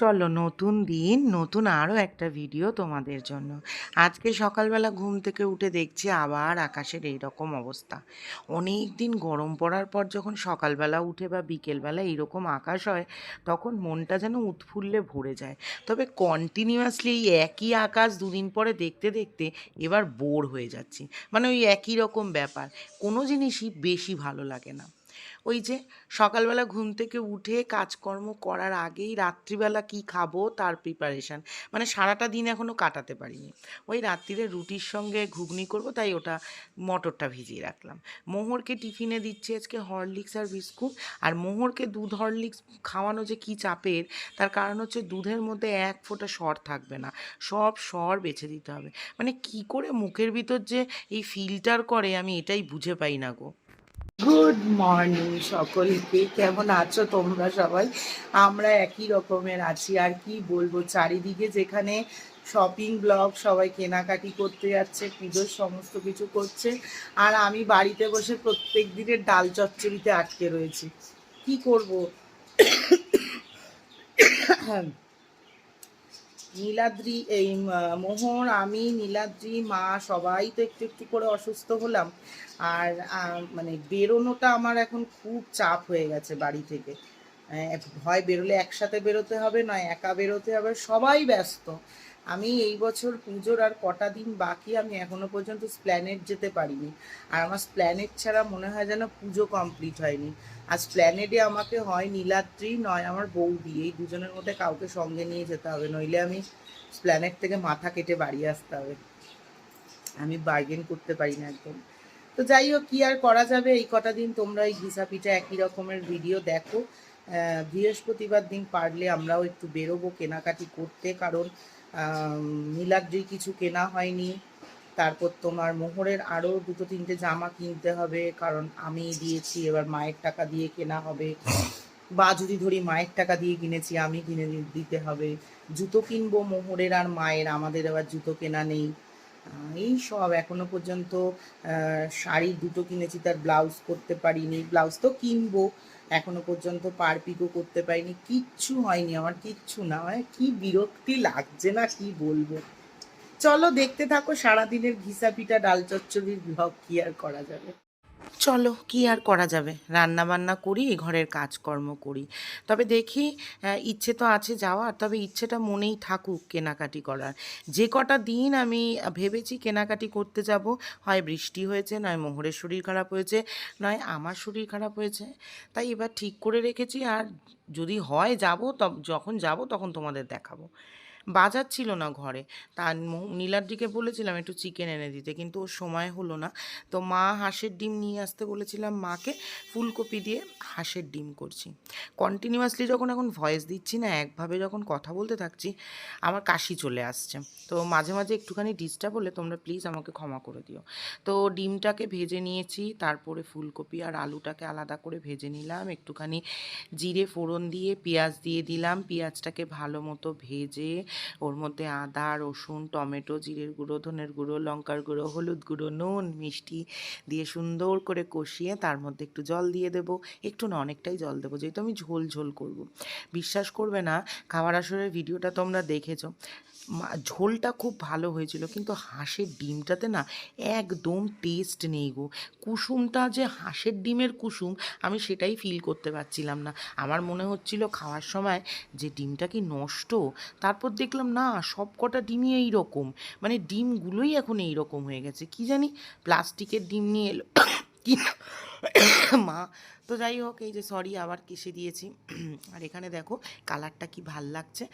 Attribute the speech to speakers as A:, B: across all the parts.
A: চলো নতুন দিন, নতুন আরও একটা ভিডিও তোমাদের জন্য। আজকে সকালবেলা ঘুম থেকে উঠে দেখছি আবার আকাশের এই রকম অবস্থা। অনেক দিন গরম পড়ার পর যখন সকালবেলা উঠে বা বিকেলবেলা এইরকম আকাশ হয়, তখন মনটা যেন উৎফুল্লে ভরে যায়। তবে কন্টিনিউয়াসলি এই একই আকাশ দুদিন পরে দেখতে দেখতে এবার বোর হয়ে যাচ্ছি। মানে ওই একই রকম ব্যাপার। কোনো জিনিসই বেশি ভালো লাগে না। ওই যে সকালবেলা ঘুম থেকে উঠে কাজকর্ম করার আগেই রাত্রিবেলা কি খাব তার প্রিপারেশান মানে সারাটা দিন এখনও কাটাতে পারিনি। ওই রাত্রিরে রুটির সঙ্গে ঘুগনি করব, তাই ওটা মটরটা ভিজিয়ে রাখলাম। মোহরকে টিফিনে দিচ্ছি আজকে হরলিক্স আর বিস্কুট। আর মোহরকে দুধ হরলিক্স খাওয়ানো যে কী চাপের, তার কারণ হচ্ছে দুধের মধ্যে এক ফোঁটা সর থাকবে না। সব সর বেছে দিতে হবে। মানে কি করে মুখের ভিতর যে এই ফিল্টার করে, আমি এটাই বুঝে পাই না গো। গুড মর্নিং সকলকে। কেমন আছো তোমরা সবাই? আমরা একই রকমের আছি। আর কি বলব? চারিদিকে যেখানে শপিং ব্লগ সবাই কেনাকাটি করতে যাচ্ছে, পুজোর সমস্ত কিছু করছে। আর আমি বাড়িতে বসে প্রত্যেক দিনের ডাল চচ্চড়িতে আটকে রয়েছি। কি করব? নীলাদ্রি, এই মোহর আমি, নীলাদ্রি, মা সবাই তো একটু একটু করে অসুস্থ হলাম। আর মানে বেরোনোটা আমার এখন খুব চাপ হয়ে গেছে বাড়ি থেকে। হয় বেরোলে একসাথে বেরোতে হবে, নয় একা বেরোতে হবে, সবাই ব্যস্ত। আমি এই বছর পুজোর আর কটা দিন বাকি, আমি এখনও পর্যন্ত স্প্ল্যানেট যেতে পারিনি। আর আমার স্প্ল্যানেট ছাড়া মনে হয় যেন পুজো কমপ্লিট হয়নি। আর স্প্ল্যানেটে আমাকে হয় নীলাদ্রি, নয় আমার বৌদি। এই দুজনের মধ্যে কাউকে সঙ্গে নিয়ে যেতে হবে, নইলে আমি স্প্ল্যানেট থেকে মাথা কেটে বাড়ি আসতে হবে। আমি বার্গেন করতে পারি না একদম। তো যাই হোক, কী আর করা যাবে? এই কটা দিন তোমরা এই ঘিসা পিঠা একই রকমের ভিডিও দেখো। বৃহস্পতিবার দিন পারলে আমরাও একটু বেরোবো কেনাকাটি করতে, কারণ নীলাদ্রি কিছু কেনা হয়নি। তারপর তোমার মোহরের আরও দুটো তিনটে জামা কিনতে হবে, কারণ আমি দিয়েছি, এবার মায়ের টাকা দিয়ে কেনা হবে। বা যদি ধরি মায়ের টাকা দিয়ে কিনেছি, আমি কিনে দিতে হবে। জুতো কিনবো মোহরের আর মায়ের, আমাদের আবার জুতো কেনা নেই। এই সব এখনও পর্যন্ত শাড়ি দুটো কিনেছি, তার ব্লাউজ করতে পারিনি। ব্লাউজ তো কিনবো, এখনও পর্যন্ত পার পিকও করতে পারিনি। কিচ্ছু হয়নি, আমার কিচ্ছু না মানে কি বিরক্তি লাগছে না, কি বলব? চলো দেখতে থাকো, সারাদিনের ঘিসা পিঠা, ডাল চচ্চড়ির ব্লগ কি আর করা যাবে। চলো, কি আর করা যাবে? রান্না বান্না করি, ঘরের কাজকর্ম করি। তবে দেখি ইচ্ছে তো আছে যাওয়ার, তবে ইচ্ছেটা মনেই থাকুক কেনাকাটি করার। যে কটা দিন আমি ভেবেছি কেনাকাটি করতে যাব, হয় বৃষ্টি হয়েছে, নয় মোহরের শরীর খারাপ হয়েছে, নয় আমার শরীর খারাপ হয়েছে, তাই এবার ঠিক করে রেখেছি। আর যদি হয় যাব যখন যাব, তখন তোমাদের দেখাবো। বাজার ছিল না ঘরে। তা নীলাদ্রিকে বলেছিলাম একটু চিকেন এনে দিতে, কিন্তু ওর সময় হলো না। তো মা হাঁসের ডিম নিয়ে আসতে বলেছিলাম মাকে, ফুলকপি দিয়ে হাঁসের ডিম করছি। কন্টিনিউয়াসলি যখন এখন ভয়েস দিচ্ছি না, একভাবে যখন কথা বলতে থাকছি, আমার কাশি চলে আসছে। তো মাঝে মাঝে একটুখানি ডিস্টার্ব হলে তোমরা প্লিজ আমাকে ক্ষমা করে দিও। তো ডিমটাকে ভেজে নিয়েছি, তারপরে ফুলকপি আর আলুটাকে আলাদা করে ভেজে নিলাম, একটুখানি জিরে ফোড়ন দিয়ে, পেঁয়াজ দিয়ে দিলাম, পেঁয়াজটাকে ভালো মতো ভেজে ওর মধ্যে আদা, রসুন, টমেটো, জিরের গুঁড়ো, ধনের গুঁড়ো, লঙ্কার গুঁড়ো, হলুদ গুঁড়ো, নুন, মিষ্টি দিয়ে সুন্দর করে কষিয়ে তার মধ্যে একটু জল দিয়ে দেবো একটু না, অনেকটাই জল দেবো, যেহেতু আমি ঝোল ঝোল করব। বিশ্বাস করবে না খাবার আসরের ভিডিওটা তোমরা দেখেছ ঝোলটা খুব ভালো হয়েছিল, কিন্তু হাঁসের ডিমটাতে না একদম টেস্ট নেই গো। কুসুমটা যে হাঁসের ডিমের কুসুম, আমি সেটাই ফিল করতে পারছিলাম না। আমার মনে হচ্ছিল খাওয়ার সময় যে ডিমটা কি নষ্ট? তারপর দেখলাম না সব কটা ডিমই এই রকম মানে ডিমগুলোই এখন এই রকম হয়ে গেছে। কি জানি, প্লাস্টিকের ডিম নিয়ে এলো। কি? মা, তো যাই হোক, এই যে সরি আবার কেসে দিয়েছি? আর এখানে দেখো, কালারটা কি ভালো লাগছে?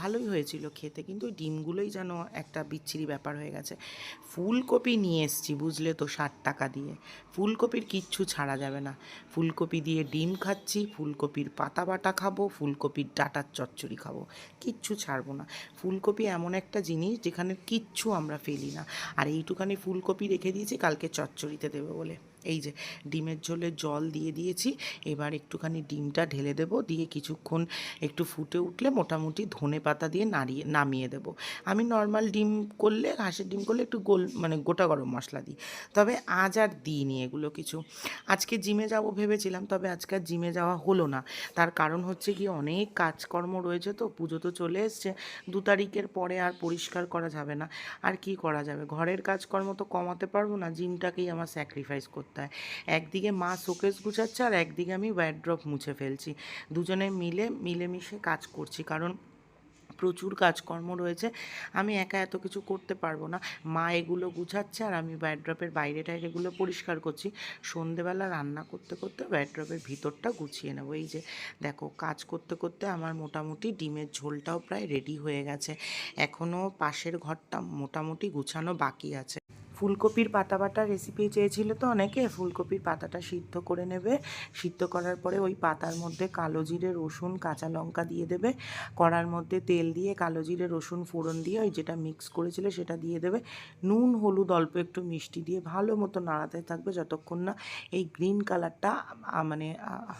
A: ভালোই হয়েছিল খেতে, কিন্তু ডিমগুলোই যেন একটা বিচ্ছিরি ব্যাপার হয়ে গেছে। ফুলকপি নিয়ে এসছি, বুঝলে তো, ষাট টাকা দিয়ে। ফুলকপির কিচ্ছু ছাড়া যাবে না। ফুলকপি দিয়ে ডিম খাচ্ছি, ফুলকপির পাতা বাটা খাব, ফুলকপির ডাটার চচ্চড়ি খাব। কিচ্ছু ছাড়বো না। ফুলকপি এমন একটা জিনিস যেখানে কিচ্ছু আমরা ফেলি না। আর এইটুখানি ফুলকপি রেখে দিয়েছি, কালকে চচ্চড়িতে দেবে বলে। এই যে ডিমের ঝোলে জল দিয়ে দিয়েছি। এবার একটুখানি ডিমটা ঢেলে দেব, দিয়ে কিছুক্ষণ একটু ফুটে উঠলে মোটামুটি ধনে পাতা দিয়ে নাড়িয়ে, নামিয়ে দেব। আমি নর্মাল ডিম করলে, হাঁসের ডিম করলে একটু গোল মানে গোটা গরম মশলা দিই। তবে আজ আর দিইনি এগুলো কিছু। আজকে জিমে যাব ভেবেছিলাম, তবে আজকে আর জিমে যাওয়া হলো না। তার কারণ হচ্ছে কি, অনেক কাজকর্ম রয়েছে তো, পুজো তো চলে এসছে। দু তারিখের পরে আর পরিষ্কার করা যাবে না। আর কি করা যাবে? ঘরের কাজকর্ম তো কমাতে পারব না, জিমটাকেই আমার স্যাক্রিফাইস করতে হয় একদিকে মা শোকেস গুছাচ্ছে আর একদিকে আমি ওয়ার্ড্রপ মুছে ফেলছি। দুজনে মিলে মিলেমিশে কাজ করছি কারণ প্রচুর কাজকর্ম রয়েছে। আমি একা এত কিছু করতে পারব না। মা এগুলো গুছাচ্ছে আর আমি ওয়ার্ড্রপের বাইরে টাইরেগুলো পরিষ্কার করছি। সন্ধেবেলা রান্না করতে করতে ওয়ার্ড্রপের ভিতরটা গুছিয়ে নেব। এই যে দেখো কাজ করতে করতে আমার মোটামুটি ডিমের ঝোলটাও প্রায় রেডি হয়ে গেছে। এখনও পাশের ঘরটা মোটামুটি গুছানো বাকি আছে। ফুলকপির পাতা বাটা রেসিপি চেয়েছিল তো অনেকে, ফুলকপির পাতাটা সিদ্ধ করে নেবে। সিদ্ধ করার পরে ওই পাতার মধ্যে কালো জিরে, রসুন, কাঁচা লঙ্কা দিয়ে দেবে। কড়ার মধ্যে তেল দিয়ে কালো জিরে, রসুন ফোড়ন দিয়ে ওই যেটা মিক্স করেছিল সেটা দিয়ে দেবে। নুন, হলুদ, অল্প একটু মিষ্টি দিয়ে ভালো মতো নাড়াতে থাকবে যতক্ষণ না এই গ্রিন কালারটা মানে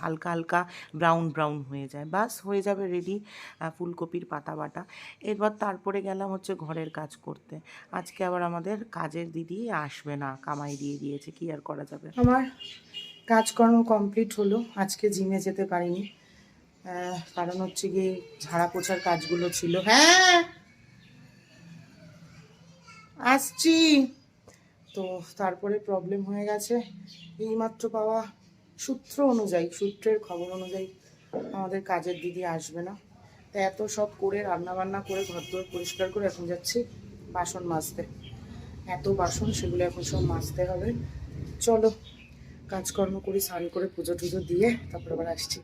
A: হালকা হালকা ব্রাউন ব্রাউন হয়ে যায়। বাস হয়ে যাবে রেডি ফুলকপির পাতা বাটা এরপর তারপরে গেলাম হচ্ছে ঘরের কাজ করতে। আজকে আবার আমাদের কাজের দিদি আসবে না, কামাই দিয়ে দিয়েছে, কি আর করা যাবে? আমার কাজকর্ম কমপ্লিট হলো, আজকে জিমে যেতে পারিনি। কারণ হচ্ছে গিয়ে ঝাড়া পোছার কাজগুলো ছিল। হ্যাঁ! আসছি। তো তারপরে প্রবলেম হয়ে গেছে। এইমাত্র পাওয়া সূত্র অনুযায়ী, সূত্রের খবর অনুযায়ী আমাদের কাজের দিদি আসবে না। তা এত সব করে রান্না বান্না করে ঘর দোর পরিষ্কার করে এখন যাচ্ছি বাসন মাজতে। এত বাসন সেগুলো এখন সব মাজতে হবে। চলো, কাজকর্ম করি, স্নান করে পুজো টুজো দিয়ে তারপর আবার আসছি।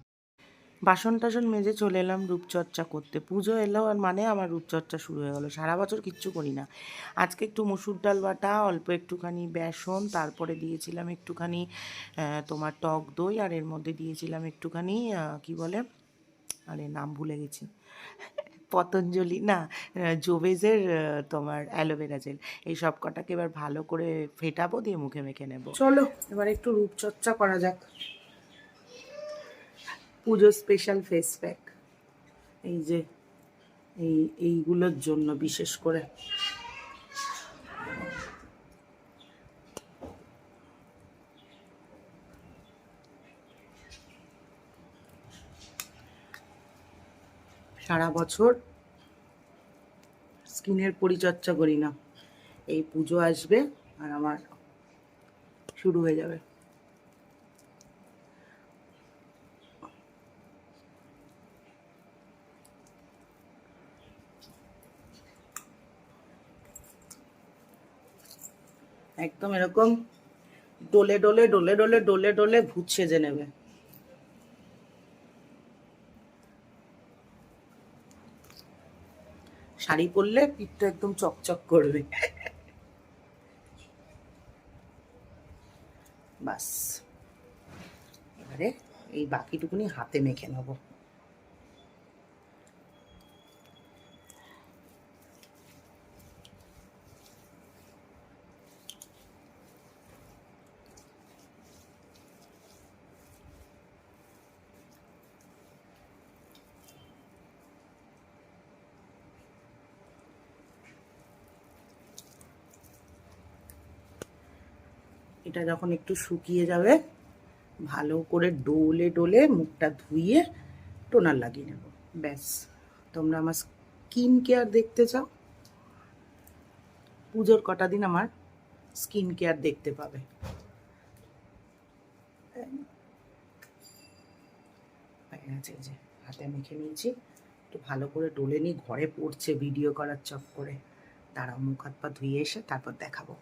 A: বাসন টাসন মেজে চলে এলাম রূপচর্চা করতে। পুজো এলো আর মানে আমার রূপচর্চা শুরু হয়ে গেলো। সারা বছর কিচ্ছু করি না। আজকে একটু মসুর ডাল বাটা, অল্প একটুখানি বেসন, তারপরে দিয়েছিলাম একটুখানি তোমার টক দই, আর এর মধ্যে দিয়েছিলাম একটুখানি কি বলে? আরে, নাম ভুলে গেছি। পতঞ্জলি, না জোভেজের তোমার অ্যালোভেরা জেল এই সব কটাকে এবার ভালো করে ফেটাবো, দিয়ে মুখে মেখে নেব। চলো, এবার একটু রূপচর্চা করা যাক। পুজো স্পেশাল ফেস প্যাক এই যে, এই, এইগুলোর জন্য বিশেষ করে। সারা বছর স্কিনের পরিচর্যা করি না। এই পুজো আসবে আর আমার শুরু হয়ে যাবে। একদম এরকম ডোলে ডোলে ডোলে ডোলে ডোলে ডোলে ভূত সেজে নেবে। শাড়ি পরলে পিঠটা একদম চকচক করবে। বাস। এবারে এই বাকিটুকুনি হাতে মেখে নেব। এটা যখন একটু শুকিয়ে যাবে, ভালো করে ডোলে ডোলে মুখটা ধুইয়ে টোনার লাগিয়ে নেব। ব্যাস, তোমরা আমার স্কিন কেয়ার দেখতে চাও? পুজোর কটা দিন আমার স্কিন কেয়ার দেখতে পাবে? যে হাতে মেখে নিয়েছি। একটু ভালো করে ডোলে নিই, ঘরে পড়ছে ভিডিও করার চক করে দাঁড়াও, মুখ হাত পা ধুয়ে এসে তারপর দেখাবো।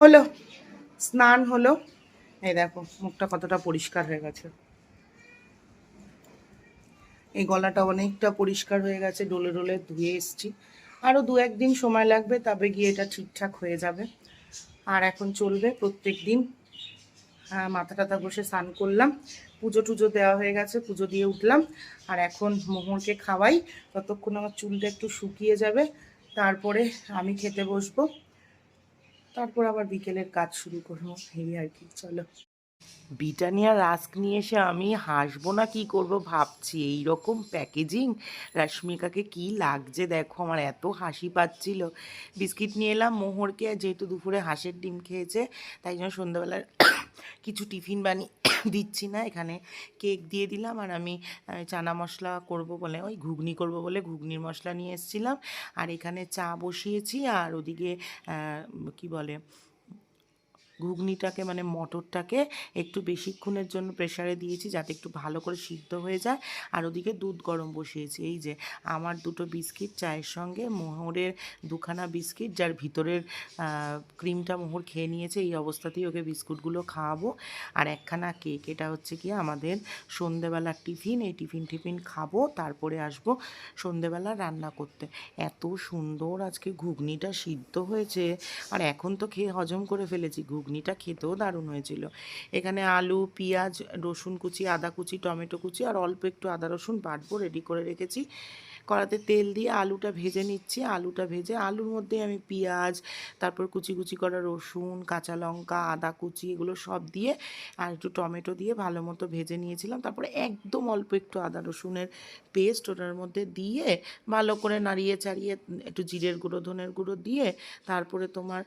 A: হলো স্নান হলো। এই দেখো, মুখটা কতটা পরিষ্কার হয়ে গেছে। এই গলাটা অনেকটা পরিষ্কার হয়ে গেছে, ডোলে ডোলে ধুয়ে এসছি। আরও দু একদিন সময় লাগবে, তবে গিয়ে এটা ঠিকঠাক হয়ে যাবে। আর এখন চলবে প্রত্যেক দিন। হ্যাঁ মাথা টাথা বসে স্নান করলাম। পুজো টুজো দেওয়া হয়ে গেছে, পুজো দিয়ে উঠলাম। আর এখন মোহরকে খাওয়াই। ততক্ষণ আমার চুলটা একটু শুকিয়ে যাবে। তারপরে আমি খেতে বসবো। তারপর আবার বিকেলের কাজ শুরু করব। এই আর কি, চলো। ব্রিটানিয়া রাস্ক নিয়ে এসে আমি হাসবো না কি করব ভাবছি। এই রকম প্যাকেজিং? রাশ্মিকাকে কি লাগছে দেখো, আমার এত হাসি পাচ্ছিল। বিস্কিট নিয়ে এলাম মোহরকে যেহেতু দুপুরে হাঁসের ডিম খেয়েছে, তাই জন্য সন্ধ্যাবেলার কিছু টিফিন বানিয়ে দিচ্ছি না। এখানে কেক দিয়ে দিলাম আর আমি চানা মশলা করব বলে, ওই ঘুগনি করব বলে ঘুগনির মশলা নিয়ে এসেছিলাম। আর এখানে চা বসিয়েছি আর ওদিকে কি বলে ঘুগনিটাকে মানে মটরটাকে একটু বেশিক্ষণের জন্য প্রেসারে দিয়েছি যাতে একটু ভালো করে সিদ্ধ হয়ে যায়। আর ওদিকে দুধ গরম বসিয়েছি। এই যে আমার দুটো বিস্কিট, চায়ের সঙ্গে মোহরের দুখানা বিস্কিট, যার ভিতরের ক্রিমটা মোহর খেয়ে নিয়েছে, এই অবস্থাতেই ওকে বিস্কুটগুলো খাওয়াবো। আর একখানা কেক এটা হচ্ছে কি আমাদের সন্ধেবেলার টিফিন, এই টিফিন টিফিন খাব, তারপরে আসব সন্ধেবেলা রান্না করতে। এত সুন্দর আজকে ঘুগনিটা সিদ্ধ হয়েছে। আর এখন তো খেয়ে হজম করে ফেলেছি ঘুগনিটা খেতেও দারুণ হয়েছিল। এখানে আলু, পেঁয়াজ, রসুন কুচি, আদা কুচি, টমেটো কুচি আর অল্প একটু আদা রসুন বাটবো রেডি করে রেখেছি। কড়াতে তেল দিয়ে আলুটা ভেজে নিচ্ছি। আলুটা ভেজে আলুর মধ্যে আমি পেঁয়াজ, তারপর কুচি কুচি করা রসুন, কাঁচা লঙ্কা, আদা কুচি এগুলো সব দিয়ে আর একটু টমেটো দিয়ে ভালো মতো ভেজে নিয়েছিলাম। তারপরে একদম অল্প একটু আদা রসুনের পেস্ট ওটার মধ্যে দিয়ে ভালো করে নাড়িয়ে চাড়িয়ে একটু জিরের গুঁড়ো, ধনের গুঁড়ো দিয়ে তারপরে তোমার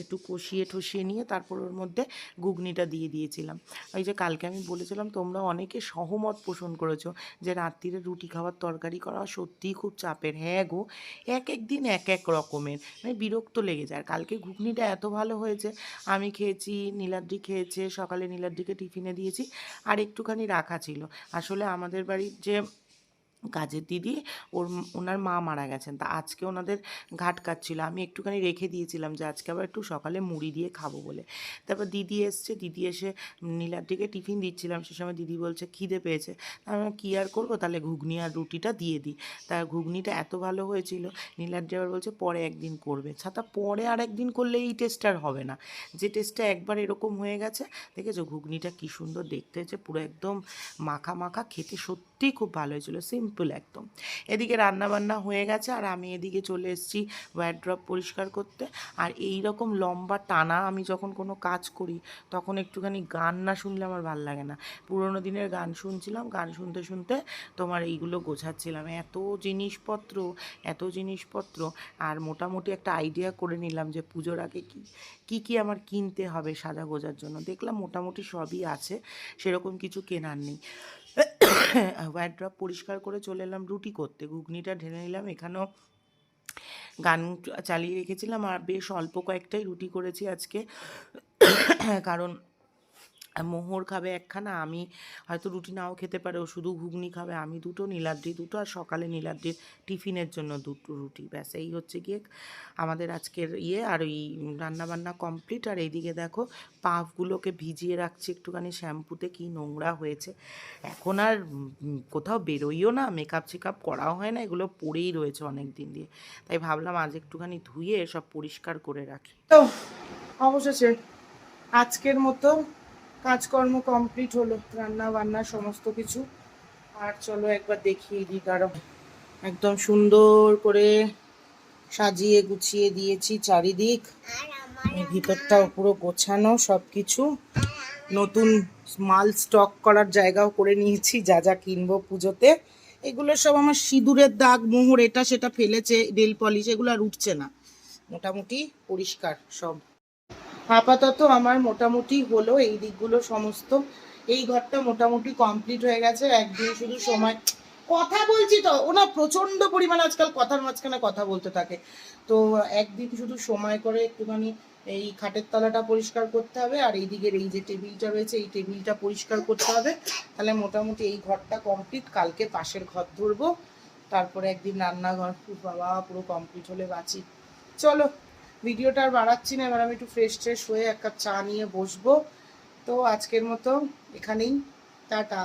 A: একটু কষিয়ে ঠসিয়ে নিয়ে তারপর ওর মধ্যে ঘুগনিটা দিয়ে দিয়েছিলাম। ওই যে কালকে আমি বলেছিলাম, তোমরা অনেকে সহমত পোষণ করেছ যে রাত্রিরে রুটি খাওয়ার তরকারি করা সত্যিই খুব চাপের। হ্যাঁ গো এক এক দিন এক এক রকমের। মানে বিরক্ত লেগে যায়। কালকে ঘুগনিটা এত ভালো হয়েছে। আমি খেয়েছি, নীলাদ্রি খেয়েছে, সকালে নীলাদ্রিকে টিফিনে দিয়েছি, আর একটুখানি রাখা ছিল। আসলে আমাদের বাড়ির যে কাজের দিদি, ওর ওনার মা মারা গেছেন। তা আজকে ওনাদের ঘাট কাটছিল। আমি একটুখানি রেখে দিয়েছিলাম যে আজকে আবার একটু সকালে মুড়ি দিয়ে খাব বলে। তারপর দিদি এসছে, দিদি এসে নীলাদ্রিকে টিফিন দিচ্ছিলাম। সে সময় দিদি বলছে, খিদে পেয়েছে। আমি কী আর করব? তাহলে ঘুগনি আর রুটিটা দিয়ে দিই। তা ঘুগনিটা এত ভালো হয়েছিল, নীলাদ্রি আবার বলছে, পরে একদিন করবে। ছাতা পরে আর একদিন করলে এই টেস্টটা আর হবে না। যে টেস্টটা একবার এরকম হয়ে গেছে, দেখেছ ঘুগনিটা কি সুন্দর দেখতে হয়েছে, পুরো একদম মাখা মাখা, খেতে সত্যিই খুব ভালো হয়েছিল সিম্পল একদম। এদিকে রান্নাবান্না হয়ে গেছে আর আমি এদিকে চলে এসেছি ওয়ারড্রপ পরিষ্কার করতে। আর এই রকম লম্বা টানা আমি যখন কোনো কাজ করি, তখন একটুখানি গান না শুনলে আমার ভালো লাগে না। পুরোনো দিনের গান শুনছিলাম, গান শুনতে শুনতে তোমার এইগুলো গোছাচ্ছিলাম। এত জিনিসপত্র এত জিনিসপত্র আর মোটামুটি একটা আইডিয়া করে নিলাম যে পুজোর আগে কি কি কি আমার কিনতে হবে সাজা গোজার জন্য। দেখলাম মোটামুটি সবই আছে, সেরকম কিছু কেনার নেই। ওয়ারড্রপ পরিষ্কার করে চলে এলাম, রুটি করতে। ঘুগনিটা ঢেলে নিলাম, এখানেও গান চালিয়ে রেখেছিলাম, আর বেশ অল্প কয়েকটাই রুটি করেছি আজকে। কারণ মোহর খাবে একখানা, আমি হয়তো রুটি নাও খেতে পারে, ও শুধু ঘুগনি খাবে, আমি দুটো নীলাদ্রি, দুটো আর সকালে নীলাদ্রির টিফিনের জন্য দুটো রুটি। ব্যাস, এই হচ্ছে গিয়ে আমাদের আজকের ইয়ে আর ওই রান্নাবান্না কমপ্লিট। আর এইদিকে দেখো, পাফগুলোকে ভিজিয়ে রাখছি একটুখানি, শ্যাম্পুতে কি নোংরা হয়েছে। এখন আর কোথাও বেরোইও না মেকআপ চেকআপ করাও হয় না, এগুলো পড়েই রয়েছে অনেক দিন দিয়ে। তাই ভাবলাম আজ একটুখানি ধুয়ে সব পরিষ্কার করে রাখি। তো, অবশেষে আজকের মতো কাজকর্ম কমপ্লিট হলো, রান্না বান্না সমস্ত কিছু। আর চলো একবার দেখিয়ে দিই দাঁড়ো একদম সুন্দর করে সাজিয়ে গুছিয়ে দিয়েছি চারিদিক। ভিতরটাও পুরো গোছানো সব কিছু নতুন মাল স্টক করার জায়গাও করে নিয়েছি, যা যা কিনবো পুজোতে। এগুলো সব আমার সিঁদুরের দাগ, মোহর, এটা সেটা ফেলেছে নেল পলিশ এগুলো আর উঠছে না। মোটামুটি পরিষ্কার সব। আপাতত আমার মোটামুটি হলো এই দিকগুলো সমস্ত। এই ঘরটা মোটামুটি কমপ্লিট হয়ে গেছে। একদিন শুধু সময় কথা বলছি তো ওনা প্রচণ্ড পরিমাণে আজকাল কথার মাঝখানে কথা বলতে থাকে। তো একদিন শুধু সময় করে একটুখানি এই খাটের তলাটা পরিষ্কার করতে হবে, আর এই দিকের এই যে টেবিলটা রয়েছে, এই টেবিলটা পরিষ্কার করতে হবে। তাহলে মোটামুটি এই ঘরটা কমপ্লিট কালকে পাশের ঘর ধরবো। তারপরে একদিন রান্নাঘর বাবা, পুরো কমপ্লিট হলে বাঁচি। চলো। ভিডিওটা আর বাড়াচ্ছি না, এবার আমি একটু ফ্রেশ ট্রেশ হয়ে এক কাপ চা নিয়ে বসবো। তো আজকের মতো এখানেই, টাটা।